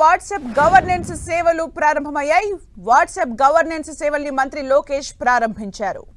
WhatsApp governance సేవలు ప్రారంభమయ్యాయి. WhatsApp governance సేవల్ని మంత్రి లోకేష్ ప్రారంభించారు.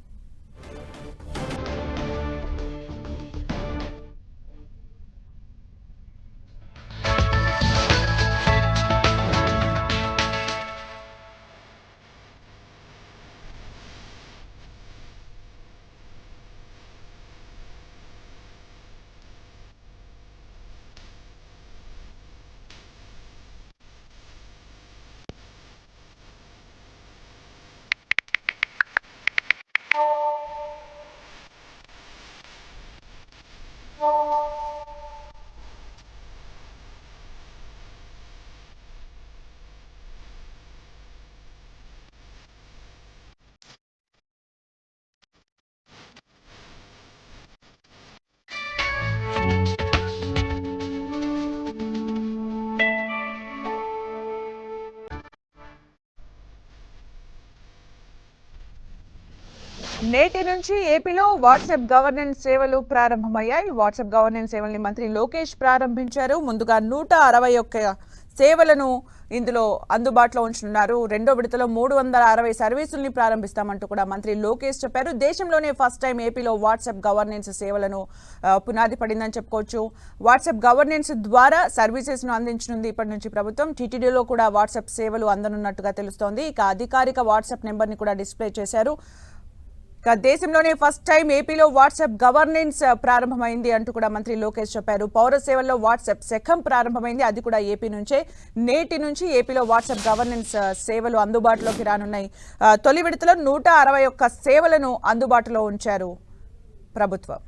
నేటి నుంచి ఏపీలో వాట్సాప్ గవర్నెన్స్ సేవలు ప్రారంభమయ్యాయి. వాట్సాప్ గవర్నెన్స్ సేవల్ని మంత్రి లోకేష్ ప్రారంభించారు. ముందుగా నూట అరవై ఒక్క సేవలను ఇందులో అందుబాటులో ఉంచనున్నారు. రెండో విడతలో మూడు వందల అరవై సర్వీసుల్ని ప్రారంభిస్తామంటూ కూడా మంత్రి లోకేష్ చెప్పారు. దేశంలోనే ఫస్ట్ టైం ఏపీలో వాట్సాప్ గవర్నెన్స్ సేవలను పునాది పడిందని చెప్పుకోవచ్చు. వాట్సాప్ గవర్నెన్స్ ద్వారా సర్వీసెస్ను అందించనుంది ఇప్పటి నుంచి ప్రభుత్వం. టీటీడీలో కూడా వాట్సాప్ సేవలు అందనున్నట్టుగా తెలుస్తోంది. ఇక అధికారిక వాట్సాప్ నెంబర్ని కూడా డిస్ప్లే చేశారు. దేశంలోనే ఫస్ట్ టైం ఏపీలో వాట్సాప్ గవర్నెన్స్ ప్రారంభమైంది అంటూ కూడా మంత్రి లోకేష్ చెప్పారు. పౌర సేవల్లో వాట్సాప్ శఖం ప్రారంభమైంది. అది కూడా ఏపీ నుంచే. నేటి నుంచి ఏపీలో వాట్సాప్ గవర్నెన్స్ సేవలు అందుబాటులోకి రానున్నాయి. Uh, తొలి విడతలో నూట అరవై ఒక్క సేవలను అందుబాటులో ఉంచారు ప్రభుత్వం.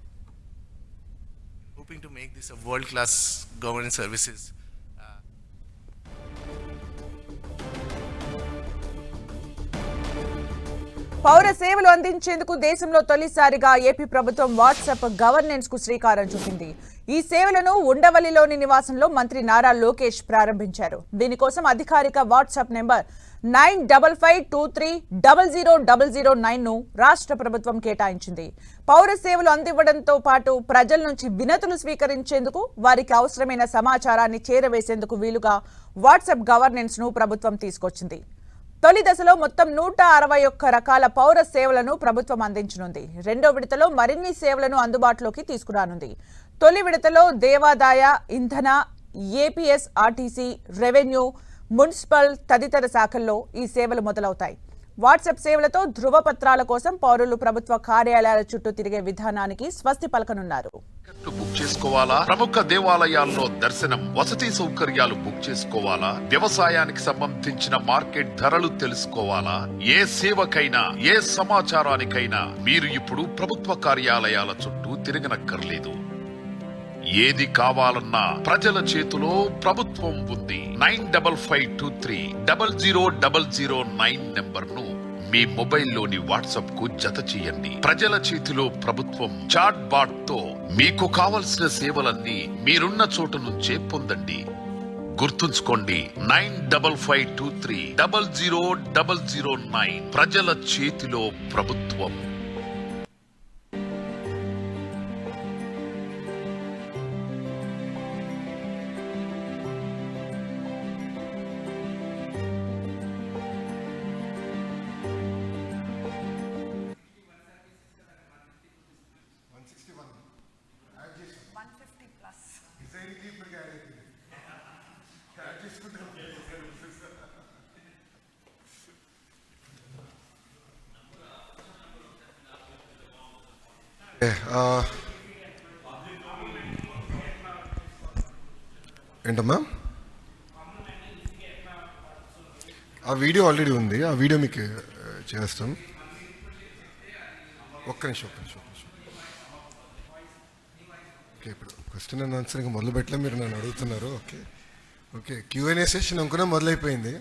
Hoping to make this a world class governance services. పౌర సేవలు అందించేందుకు దేశంలో తొలిసారిగా ఏపీ ప్రభుత్వం వాట్సాప్ గవర్నెన్స్కు శ్రీకారం చుట్టింది. ఈ సేవలను ఉండవల్లిలోని నివాసంలో మంత్రి నారా లోకేష్ ప్రారంభించారు. దీనికోసం అధికారిక WhatsApp number nine double five two three double zero double zero నైన్ను రాష్ట్ర ప్రభుత్వం కేటాయించింది. పౌర సేవలు అందివ్వడంతో పాటు ప్రజల నుంచి వినతులు స్వీకరించేందుకు వారికి అవసరమైన సమాచారాన్ని చేరవేసేందుకు వీలుగా వాట్సాప్ గవర్నెన్స్ను ప్రభుత్వం తీసుకొచ్చింది. తొలి దశలో మొత్తం నూట అరవై ఒక్క రకాల పౌర సేవలను ప్రభుత్వం అందించనుంది. రెండో విడతలో మరిన్ని సేవలను అందుబాటులోకి తీసుకురానుంది. తొలి విడతలో దేవాదాయ ఇంధన ఏపీఎస్ ఆర్టీసీ రెవెన్యూ మున్సిపల్ తదితర శాఖల్లో ఈ సేవలు మొదలవుతాయి. వాట్సాప్ సేవలతో ధృవపత్రాల కోసం పౌరులు ప్రభుత్వ కార్యాలయాల చుట్టూ తిరిగే విధానానికి స్వస్తి పలకనున్నారు. బుక్ చేసుకోవాలా? ప్రముఖ దేవాలయాల్లో దర్శనం వసతి సౌకర్యాలు బుక్ చేసుకోవాలా? వ్యవసాయానికి సంబంధించిన మార్కెట్ ధరలు తెలుసుకోవాలా? ఏ సేవకైనా ఏ సమాచారానికైనా మీరు ఇప్పుడు ప్రభుత్వ కార్యాలయాల చుట్టూ తిరగనక్కర్లేదు. ఏది కావాలన్నా ప్రజల చేతిలో ప్రభుత్వం ఉంది. Nine double five two three double zero double zero nine నెంబర్ను మీ మొబైల్లోని వాట్సాప్కు జత చేయండి. ప్రజల చేతిలో ప్రభుత్వం చాట్ బాట్తో మీకు కావలసిన సేవలన్నీ మీరున్న చోటు నుంచే పొందండి. గుర్తుంచుకోండి nine double five two three double zero double zero nine ప్రజల చేతిలో ప్రభుత్వం. ఆ, ఏంటమ్మా? ఆ వీడియో ఆల్రెడీ ఉంది. ఆ వీడియో మీకు చేస్తాం. ఒక్క నిమిషం ఒక్క నిమిషం. ఓకే ఇప్పుడు క్వశ్చన్ అండ్ ఆన్సర్ ఇంకా మొదలు పెట్టలే మీరు నన్ను అడుగుతున్నారు. ఓకే ఓకే క్యూఎన్ఏ సెషన్ అనుకునే మొదలైపోయింది.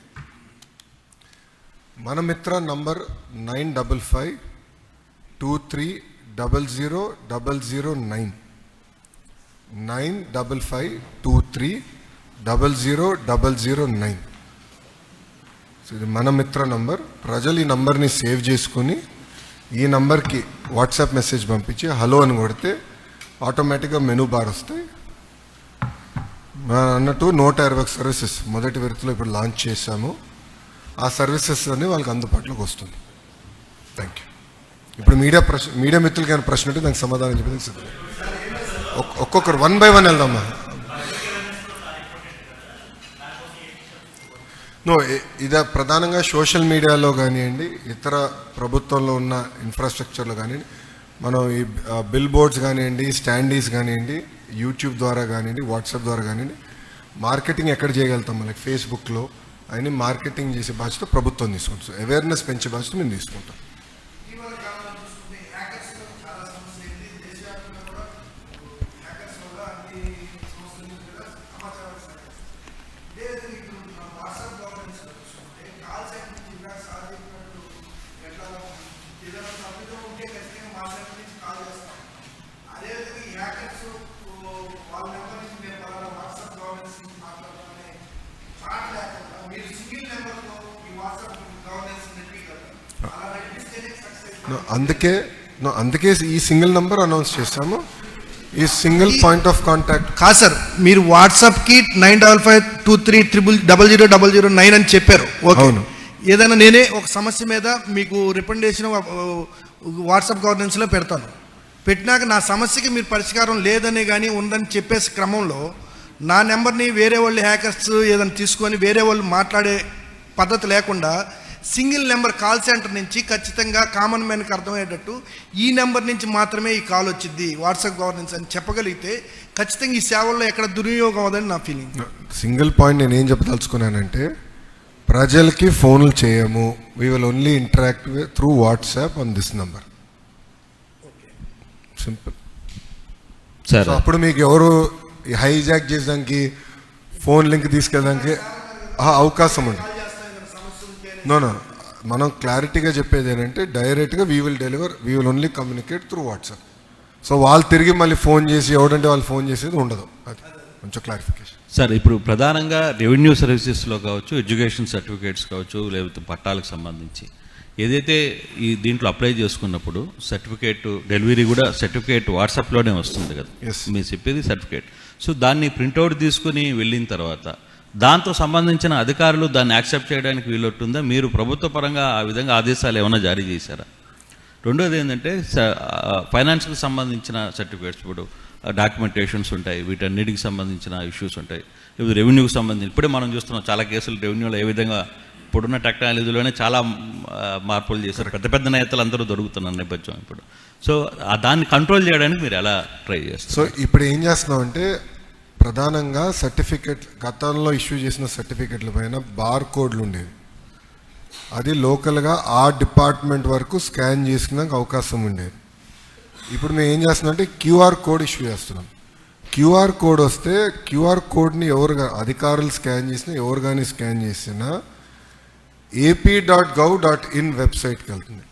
Mana Mitra number nine double five two three double zero double zero nine. Nine double five two three double zero double zero nine. So ఇది మన Mitra number. ప్రజలు ఈ నంబర్ని సేవ్ చేసుకుని ఈ నంబర్కి వాట్సాప్ మెసేజ్ పంపించి హలో అని కొడితే ఆటోమేటిక్గా మెనూ బార్ వస్తాయి. అన్నట్టు నూట ఇరవై ఒక సర్వీసెస్ మొదటి విడతలో ఇప్పుడు లాంచ్ చేశాము. ఆ సర్వీసెస్ అన్ని వాళ్ళకి అందుబాటులోకి వస్తుంది. థ్యాంక్ యూ ఇప్పుడు మీడియా ప్రశ్న మీడియా మిత్రులకి ఏమైనా ప్రశ్న ఉంటే దానికి సమాధానం చెప్పేది సిద్ధం. ఒక్కొక్కరు వన్ బై వన్ వెళ్దామా? నో ఇదే ప్రధానంగా సోషల్ మీడియాలో కానివ్వండి ఇతర ప్రభుత్వంలో ఉన్న ఇన్ఫ్రాస్ట్రక్చర్లో కానివ్వండి మనం ఈ బిల్ బోర్డ్స్ కానివ్వండి స్టాండీస్ కానివ్వండి యూట్యూబ్ ద్వారా కానివ్వండి వాట్సాప్ ద్వారా కానివ్వండి మార్కెటింగ్ ఎక్కడ చేయగలుగుతాం లైక్ ఫేస్బుక్లో అని మార్కెటింగ్ చేసే బాధ్యత ప్రభుత్వం తీసుకుంటుంది. అవేర్నెస్ పెంచే బాధ్యత మేము తీసుకుంటాం. అందుకే అందుకే ఈ సింగిల్ నంబర్ అనౌన్స్ చేస్తాము ఈ సింగిల్ పాయింట్ ఆఫ్ కాంటాక్ట్ కాదు సార్ మీరు వాట్సాప్కి nine double five two three triple double zero double zero nine అని చెప్పారు. ఓకే. ఏదైనా నేనే ఒక సమస్య మీద మీకు రికమెండేషన్ వాట్సాప్ గవర్నెన్స్లో పెడతాను. పెట్టినాక నా సమస్యకి మీరు పరిష్కారం లేదని కానీ ఉందని చెప్పేసి క్రమంలో నా నెంబర్ని వేరే వాళ్ళు హ్యాకర్స్ ఏదైనా తీసుకొని వేరే వాళ్ళు మాట్లాడే పద్ధతి లేకుండా సింగిల్ నెంబర్ కాల్ సెంటర్ నుంచి ఖచ్చితంగా కామన్ మ్యాన్కి అర్థమయ్యేటట్టు ఈ నెంబర్ నుంచి మాత్రమే ఈ కాల్ వచ్చింది వాట్సాప్ గవర్నెన్స్ అని చెప్పగలిగితే ఖచ్చితంగా ఈ సేవల్లో ఎక్కడ దుర్వినియోగం అవ్వదని నా ఫీలింగ్. సింగిల్ పాయింట్ నేను ఏం చెప్పదలుచుకున్నానంటే ప్రజలకి ఫోన్లు చేయము. We will only interact through WhatsApp on this number simple sir. So అప్పుడు మీకు ఎవరు హైజాక్ చేసడానికి ఫోన్ లింక్ తీసుకెళ్ళడానికి ఆ, అవకాశం ఉంది. నో నో మనం క్లారిటీగా చెప్పేది ఏంటంటే డైరెక్ట్గా we will deliver we will only communicate through WhatsApp so వాళ్ళు తిరిగి మళ్ళీ ఫోన్ చేసి ఎవడంటే వాళ్ళు ఫోన్ చేసేది ఉండదు. అది కొంచెం క్లారిఫికేషన్ సార్ ఇప్పుడు ప్రధానంగా రెవెన్యూ సర్వీసెస్లో కావచ్చు ఎడ్యుకేషన్ సర్టిఫికేట్స్ కావచ్చు లేకపోతే పట్టాలకు సంబంధించి. ఏదైతే ఈ దీంట్లో అప్లై చేసుకున్నప్పుడు సర్టిఫికేట్ డెలివరీ కూడా సర్టిఫికేట్ వాట్సాప్లోనే వస్తుంది కదా. మీరు చెప్పేది సర్టిఫికేట్ సో దాన్ని ప్రింట్అవుట్ తీసుకుని వెళ్ళిన తర్వాత దాంతో సంబంధించిన అధికారులు దాన్ని యాక్సెప్ట్ చేయడానికి వీలుంటుందా మీరు ప్రభుత్వ పరంగా ఆ విధంగా ఆదేశాలు ఏమైనా జారీ చేశారా? రెండోది ఏంటంటే ఫైనాన్స్కి సంబంధించిన సర్టిఫికేట్స్ ఇప్పుడు డాక్యుమెంటేషన్స్ ఉంటాయి. వీటన్నిటికి సంబంధించిన ఇష్యూస్ ఉంటాయి. ఇప్పుడు రెవెన్యూకి సంబంధించి ఇప్పుడే మనం చూస్తున్నాం చాలా కేసులు రెవెన్యూలో ఏ విధంగా ఇప్పుడున్న టెక్నాలజీలోనే చాలా మార్పులు చేశారు. పెద్ద పెద్ద నేతలు అందరూ దొరుకుతున్న నేపథ్యం ఇప్పుడు. సో దాన్ని కంట్రోల్ చేయడానికి మీరు ఎలా ట్రై చేస్తారు సో ఇప్పుడు ఏం చేస్తున్నామంటే ప్రధానంగా సర్టిఫికెట్ గతంలో ఇష్యూ చేసిన సర్టిఫికెట్ల పైన బార్ కోడ్లు ఉండేవి. అది లోకల్గా ఆ డిపార్ట్మెంట్ వరకు స్కాన్ చేసుకునే అవకాశం ఉండేది. ఇప్పుడు మేము ఏం చేస్తున్నాం అంటే క్యూఆర్ కోడ్ ఇష్యూ చేస్తున్నాం. క్యూఆర్ కోడ్ వస్తే క్యూఆర్ కోడ్ని ఎవరు అధికారులు స్కాన్ చేసినా ఎవరు కానీ స్కాన్ చేసినా AP dot gov dot in వెబ్సైట్కి వెళ్తుంది.